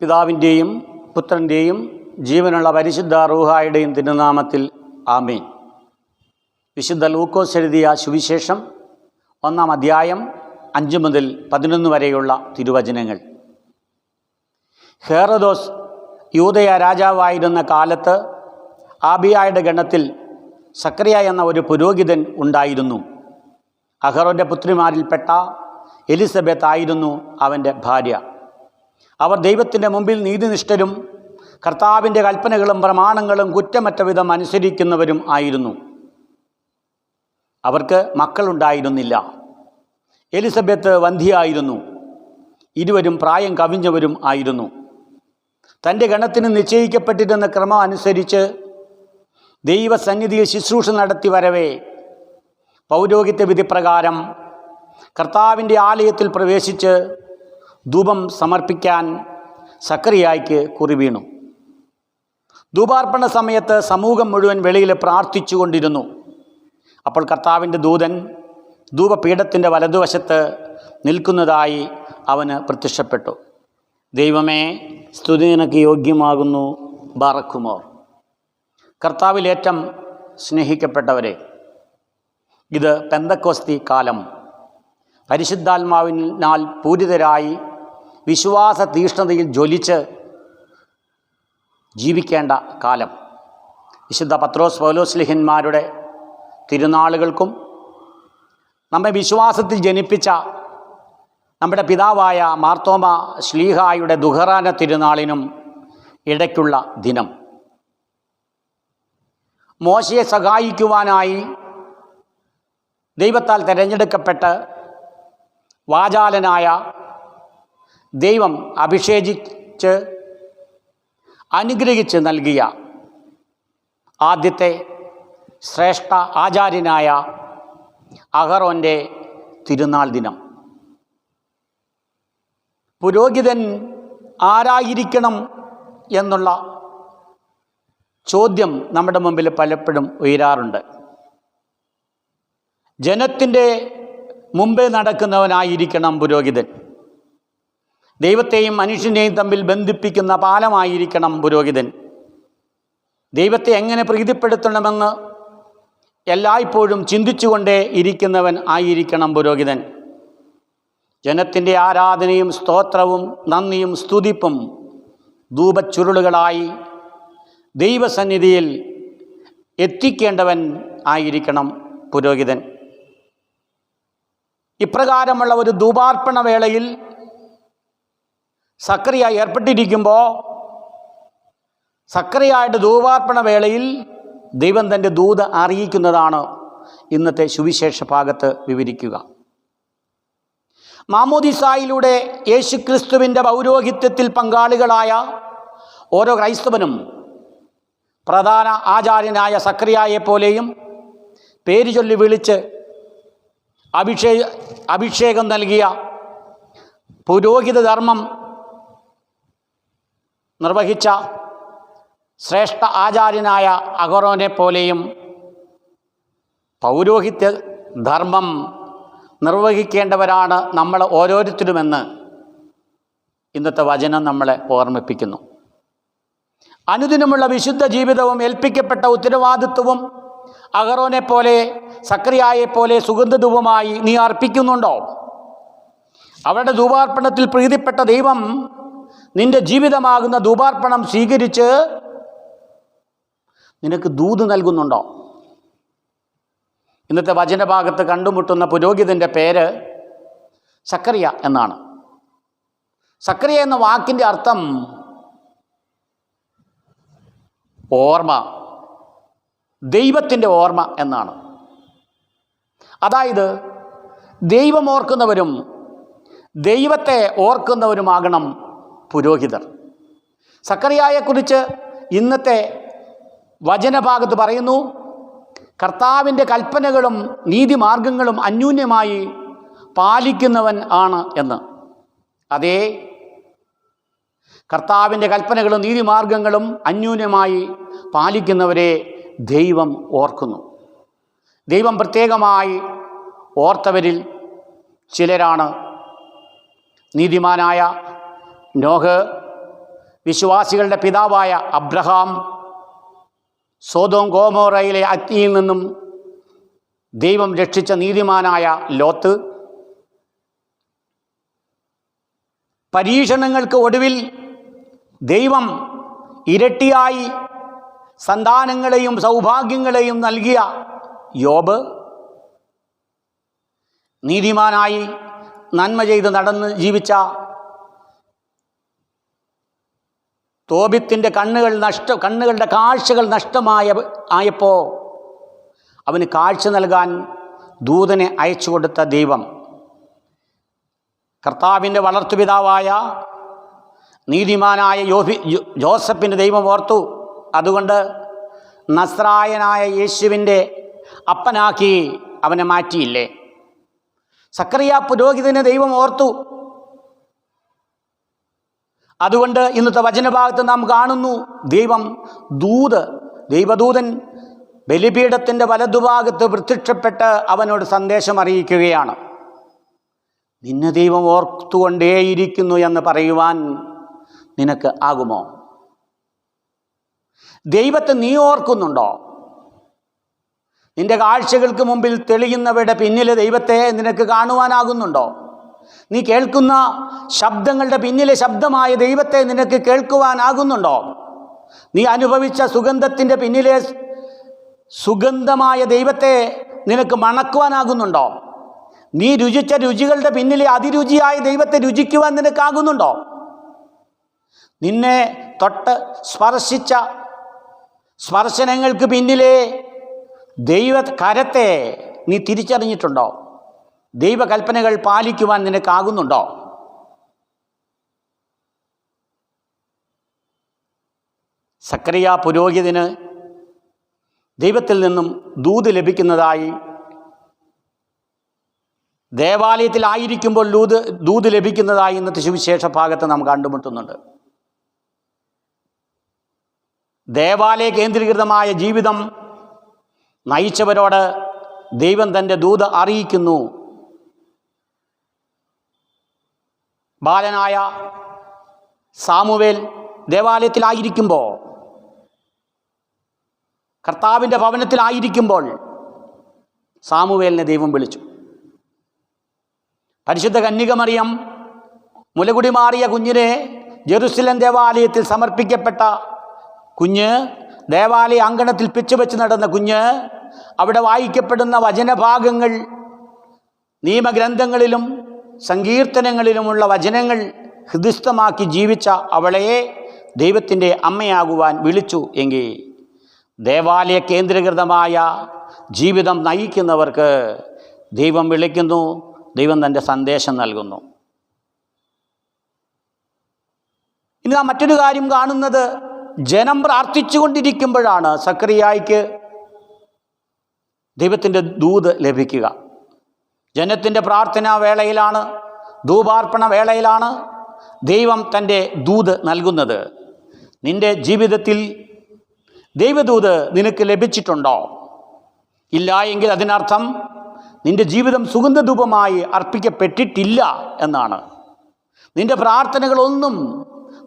പിതാവിന്റെയും പുത്രന്റെയും ജീവനുള്ള പരിശുദ്ധ റൂഹായുടെയും തിരുനാമത്തിൽ ആമേൻ. വിശുദ്ധ ലൂക്കോസ് എഴുതിയ സുവിശേഷം ഒന്നാം അധ്യായം അഞ്ച് മുതൽ പതിനൊന്ന് വരെയുള്ള തിരുവചനങ്ങൾ. ഹേറദോസ് യൂതയ രാജാവായിരുന്ന കാലത്ത് ആബിയായുടെ ഗണത്തിൽ സക്രിയ എന്ന ഒരു പുരോഹിതൻ ഉണ്ടായിരുന്നു. അഹറോന്റെ പുത്രിമാരിൽപ്പെട്ട എലിസബത്ത് ആയിരുന്നു അവന്റെ ഭാര്യ. അവർ ദൈവത്തിന്റെ മുമ്പിൽ നീതിനിഷ്ഠരും കർത്താവിന്റെ കൽപ്പനകളും പ്രമാണങ്ങളും കുറ്റമറ്റ വിധം അനുസരിക്കുന്നവരും ആയിരുന്നു. അവർക്ക് മക്കളുണ്ടായിരുന്നില്ല. എലിസബത്ത് വന്ധിയായിരുന്നു ഇരുവരും പ്രായം കവിഞ്ഞവരും ആയിരുന്നു. തന്റെ ഗണത്തിന് നിശ്ചയിക്കപ്പെട്ടിരുന്ന ക്രമം അനുസരിച്ച് ദൈവസന്നിധിയിൽ ശുശ്രൂഷ നടത്തി വരവേ. പൗരോഹിത്യ വിധിപ്രകാരം കർത്താവിന്റെ ആലയത്തിൽ പ്രവേശിച്ച് ധൂപം സമർപ്പിക്കാൻ സക്കറിയായിക്ക് കുറി വീണു. ധൂപാർപ്പണ സമയത്ത് സമൂഹം മുഴുവൻ വെളിയിൽ പ്രാർത്ഥിച്ചുകൊണ്ടിരുന്നു. അപ്പോൾ കർത്താവിന്റെ ദൂതൻ ധൂപപീഠത്തിന്റെ വലതുവശത്ത് നിൽക്കുന്നതായി അവന് പ്രത്യക്ഷപ്പെട്ടു. ദൈവമേ സ്തുതി നിനക്ക് യോഗ്യമാകുന്നു ബാറക്കുമോർ. കർത്താവിലേറ്റം സ്നേഹിക്കപ്പെട്ടവരെ ഇത് പെന്തക്കോസ്തി കാലം. പരിശുദ്ധാത്മാവിനാൽ പൂരിതരായി വിശ്വാസ തീഷ്ണതയിൽ ജ്വലിച്ച് ജീവിക്കേണ്ട കാലം. വിശുദ്ധ പത്രോസ് പൗലോസ്ലിഹന്മാരുടെ തിരുനാളുകൾക്കും നമ്മെ വിശ്വാസത്തിൽ ജനിപ്പിച്ച നമ്മുടെ പിതാവായ മാർത്തോമ ശ്ലീഹായുടെ ദുഹറാന തിരുനാളിനും ഇടയ്ക്കുള്ള ദിനം. മോശയെ സഹായിക്കുവാനായി ദൈവത്താൽ തിരഞ്ഞെടുക്കപ്പെട്ട് വാചാലനായ ദൈവം അഭിഷേചിച്ച് അനുഗ്രഹിച്ച് നൽകിയ ആദ്യത്തെ ശ്രേഷ്ഠ ആചാര്യനായ അഹറോന്റെ തിരുനാൾ ദിനം. പുരോഹിതൻ ആരായിരിക്കണം എന്നുള്ള ചോദ്യം നമ്മുടെ മുമ്പിൽ പലപ്പോഴും ഉയരാറുണ്ട്. ജനത്തിന്റെ മുമ്പേ നടക്കുന്നവനായിരിക്കണം പുരോഹിതൻ. ദൈവത്തെയും മനുഷ്യനെയും തമ്മിൽ ബന്ധിപ്പിക്കുന്ന പാലമായിരിക്കണം പുരോഹിതൻ. ദൈവത്തെ എങ്ങനെ പ്രീതിപ്പെടുത്തണമെന്ന് എല്ലായ്പ്പോഴും ചിന്തിച്ചുകൊണ്ടേ ഇരിക്കുന്നവൻ ആയിരിക്കണം പുരോഹിതൻ. ജനത്തിന്റെ ആരാധനയും സ്തോത്രവും നന്ദിയും സ്തുതിപ്പും ധൂപച്ചുരുളുകളായി ദൈവസന്നിധിയിൽ എത്തിക്കേണ്ടവൻ ആയിരിക്കണം പുരോഹിതൻ. ഇപ്രകാരമുള്ള ഒരു ധൂപാർപ്പണ വേളയിൽ സക്രിയ ഏർപ്പെട്ടിരിക്കുമ്പോൾ സക്രിയായിട്ട് ധൂപാർപ്പണ വേളയിൽ ദൈവം തന്റെ ദൂത അറിയിക്കുന്നതാണ് ഇന്നത്തെ സുവിശേഷ ഭാഗത്ത് വിവരിക്കുക. മാമോദിസായിലൂടെ യേശുക്രിസ്തുവിന്റെ പൗരോഹിത്യത്തിൽ പങ്കാളികളായ ഓരോ ക്രൈസ്തവനും പ്രധാന ആചാര്യനായ സക്രിയായെ പോലെയും പേര് ചൊല്ലി വിളിച്ച് അഭിഷേ അഭിഷേകം നൽകിയ പുരോഹിത ധർമ്മം നിർവഹിച്ച ശ്രേഷ്ഠ ആചാര്യനായ അഗറോനെ പോലെയും പൗരോഹിത്യ ധർമ്മം നിർവഹിക്കേണ്ടവരാണ് നമ്മൾ ഓരോരുത്തരുമെന്ന് ഇന്നത്തെ വചനം നമ്മളെ ഓർമ്മിപ്പിക്കുന്നു. അനുദിനമുള്ള വിശുദ്ധ ജീവിതവും ഏൽപ്പിക്കപ്പെട്ട ഉത്തരവാദിത്വവും അഗറോനെ പോലെ സക്രിയായെ പോലെ സുഗന്ധിതവുമായി നീ അർപ്പിക്കുന്നുണ്ടോ? അവരുടെ ധൂപാർപ്പണത്തിൽ പ്രീതിപ്പെട്ട ദൈവം നിന്റെ ജീവിതമാകുന്ന ധൂപാർപ്പണം സ്വീകരിച്ച് നിനക്ക് ദൂത് നൽകുന്നുണ്ടോ? ഇന്നത്തെ വചനഭാഗത്ത് കണ്ടുമുട്ടുന്ന പുരോഹിതന്റെ പേര് സക്കറിയ എന്നാണ്. സക്കറിയ എന്ന വാക്കിന്റെ അർത്ഥം ഓർമ്മ ദൈവത്തിന്റെ ഓർമ്മ എന്നാണ്. അതായത് ദൈവം ഓർക്കുന്നവരും ദൈവത്തെ ഓർക്കുന്നവരുമാകണം പുരോഹിതർ. സക്കറിയായെക്കുറിച്ച് ഇന്നത്തെ വചനഭാഗത്ത് പറയുന്നു കർത്താവിന്റെ കൽപ്പനകളും നീതിമാർഗങ്ങളും അന്യൂന്യമായി പാലിക്കുന്നവൻ ആണ് എന്ന്. അതേ കർത്താവിന്റെ കൽപ്പനകളും നീതിമാർഗങ്ങളും അന്യൂന്യമായി പാലിക്കുന്നവരെ ദൈവം ഓർക്കുന്നു. ദൈവം പ്രത്യേകമായി ഓർത്തവരിൽ ചിലരാണ് നീതിമാനായ നോഹ് വിശ്വാസികളുടെ പിതാവായ അബ്രഹാം സോതോം ഗോമോറയിലെ അഗ്നിയിൽ നിന്നും ദൈവം രക്ഷിച്ച നീതിമാനായ ലോത്ത്. പരീക്ഷണങ്ങൾക്ക് ഒടുവിൽ ദൈവം ഇരട്ടിയായി സന്താനങ്ങളെയും സൗഭാഗ്യങ്ങളെയും നൽകിയ യോബ് നീതിമാനായി നന്മ ചെയ്ത് നടന്ന് ജീവിച്ച തോബിത്തിന്റെ കണ്ണുകൾ നഷ്ട കണ്ണുകളുടെ കാഴ്ചകൾ നഷ്ടമായ ആയപ്പോൾ അവന് കാഴ്ച നൽകാൻ ദൂതനെ അയച്ചു കൊടുത്ത ദൈവം. കർത്താവിന്റെ വളർത്തുപിതാവായ നീതിമാനായ യോഫി ജോസഫിന്റെ ദൈവം ഓർത്തു. അതുകൊണ്ട് നസ്രായനായ യേശുവിന്റെ അപ്പനാക്കി അവനെ മാറ്റിയില്ലേ? സക്രിയ പുരോഹിതനെ ദൈവം ഓർത്തു. അതുകൊണ്ട് ഇന്നത്തെ വചനഭാഗത്ത് നാം കാണുന്നു ദൈവം ദൂത് ദൈവദൂതൻ ബലിപീഠത്തിന്റെ വലതുഭാഗത്ത് പ്രത്യക്ഷപ്പെട്ട് അവനോട് സന്ദേശം അറിയിക്കുകയാണ്. നിന്നെ ദൈവം ഓർത്തുകൊണ്ടേയിരിക്കുന്നു എന്ന് പറയുവാൻ നിനക്ക് ആകുമോ? ദൈവത്തെ നീ ഓർക്കുന്നുണ്ടോ? നിന്റെ കാഴ്ചകൾക്ക് മുമ്പിൽ തെളിയുന്നവയുടെ പിന്നിലെ ദൈവത്തെ നിനക്ക് കാണുവാനാകുന്നുണ്ടോ? നീ കേൾക്കുന്ന ശബ്ദങ്ങളുടെ പിന്നിലെ ശബ്ദമായ ദൈവത്തെ നിനക്ക് കേൾക്കുവാനാകുന്നുണ്ടോ? നീ അനുഭവിച്ച സുഗന്ധത്തിന്റെ പിന്നിലെ സുഗന്ധമായ ദൈവത്തെ നിനക്ക് മണക്കുവാനാകുന്നുണ്ടോ? നീ രുചിച്ച രുചികളുടെ പിന്നിലെ അതിരുചിയായ ദൈവത്തെ രുചിക്കുവാൻ നിനക്കാകുന്നുണ്ടോ? നിന്നെ തൊട്ട് സ്പർശിച്ച സ്പർശനങ്ങൾക്ക് പിന്നിലെ ദൈവ കരത്തെ നീ തിരിച്ചറിഞ്ഞിട്ടുണ്ടോ? ദൈവകൽപ്പനകൾ പാലിക്കുവാൻ നിനക്കാകുന്നുണ്ടോ? സക്രിയ പുരോഹിതന് ദൈവത്തിൽ നിന്നും ദൂത് ലഭിക്കുന്നതായി ദേവാലയത്തിലായിരിക്കുമ്പോൾ ലൂത് ദൂത് ലഭിക്കുന്നതായി ഇന്നത്തെ സുവിശേഷ ഭാഗത്ത് നാം കണ്ടുമുട്ടുന്നുണ്ട്. ദേവാലയ കേന്ദ്രീകൃതമായ ജീവിതം നയിച്ചവരോട് ദൈവം തന്റെ ദൂത് അറിയിക്കുന്നു. ബാലനായ സാമുവേൽ ദേവാലയത്തിലായിരിക്കുമ്പോൾ കർത്താവിന്റെ ഭവനത്തിലായിരിക്കുമ്പോൾ സാമുവേലിനെ ദൈവം വിളിച്ചു. പരിശുദ്ധ കന്യകമറിയം മുലകുടി മാറിയ കുഞ്ഞിനെ ജെറുസലം ദേവാലയത്തിൽ സമർപ്പിക്കപ്പെട്ട കുഞ്ഞ് ദേവാലയ അങ്കണത്തിൽ പിച്ചുവെച്ച് നടന്ന കുഞ്ഞ് അവിടെ വായിക്കപ്പെടുന്ന വചനഭാഗങ്ങൾ നിയമഗ്രന്ഥങ്ങളിലും സങ്കീർത്തനങ്ങളിലുമുള്ള വചനങ്ങൾ ഹൃദിസ്ഥമാക്കി ജീവിച്ച അവളെ ദൈവത്തിന്റെ അമ്മയാകുവാൻ വിളിച്ചു എങ്കിൽ ദേവാലയ കേന്ദ്രീകൃതമായ ജീവിതം നയിക്കുന്നവർക്ക് ദൈവം വിളിക്കുന്നു ദൈവം തന്റെ സന്ദേശം നൽകുന്നു. ഇനി നാം മറ്റൊരു കാര്യം കാണുന്നത് ജനം പ്രാർത്ഥിച്ചുകൊണ്ടിരിക്കുമ്പോഴാണ് സക്രിയായിക്ക് ദൈവത്തിന്റെ ദൂത് ലഭിക്കുക. ജനത്തിന്റെ പ്രാർത്ഥനാ വേളയിലാണ് ധൂപാർപ്പണ വേളയിലാണ് ദൈവം തന്റെ ദൂത് നൽകുന്നത്. നിന്റെ ജീവിതത്തിൽ ദൈവദൂത് നിനക്ക് ലഭിച്ചിട്ടുണ്ടോ? ഇല്ല എങ്കിൽ അതിനർത്ഥം നിന്റെ ജീവിതം സുഗന്ധധൂപമായി അർപ്പിക്കപ്പെട്ടിട്ടില്ല എന്നാണ്. നിന്റെ പ്രാർത്ഥനകളൊന്നും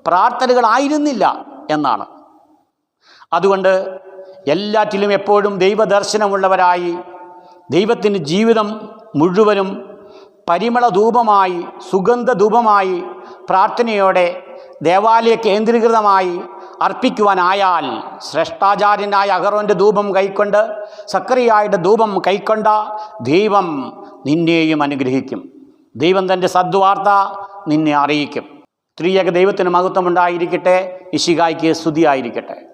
പ്രാർത്ഥനകളായിരുന്നില്ല എന്നാണ്. അതുകൊണ്ട് എല്ലാറ്റിലും എപ്പോഴും ദൈവദർശനമുള്ളവരായി ദൈവത്തിന്റെ ജീവിതം മുഴുവനും പരിമള ധൂപമായി സുഗന്ധധൂപമായി പ്രാർത്ഥനയോടെ ദേവാലയ കേന്ദ്രീകൃതമായി അർപ്പിക്കുവാനായാൽ ശ്രേഷ്ഠാചാര്യനായ അഹറോന്റെ ധൂപം കൈക്കൊണ്ട് സക്രിയായുടെ ധൂപം കൈക്കൊണ്ട ദൈവം നിന്നെയും അനുഗ്രഹിക്കും. ദൈവം തന്റെ സദ്വാർത്ത നിന്നെ അറിയിക്കും. സ്ത്രീയൊക്കെ ദൈവത്തിന് മഹത്വമുണ്ടായിരിക്കട്ടെ. ഇഷികായ്ക്ക് സ്തുതിയായിരിക്കട്ടെ.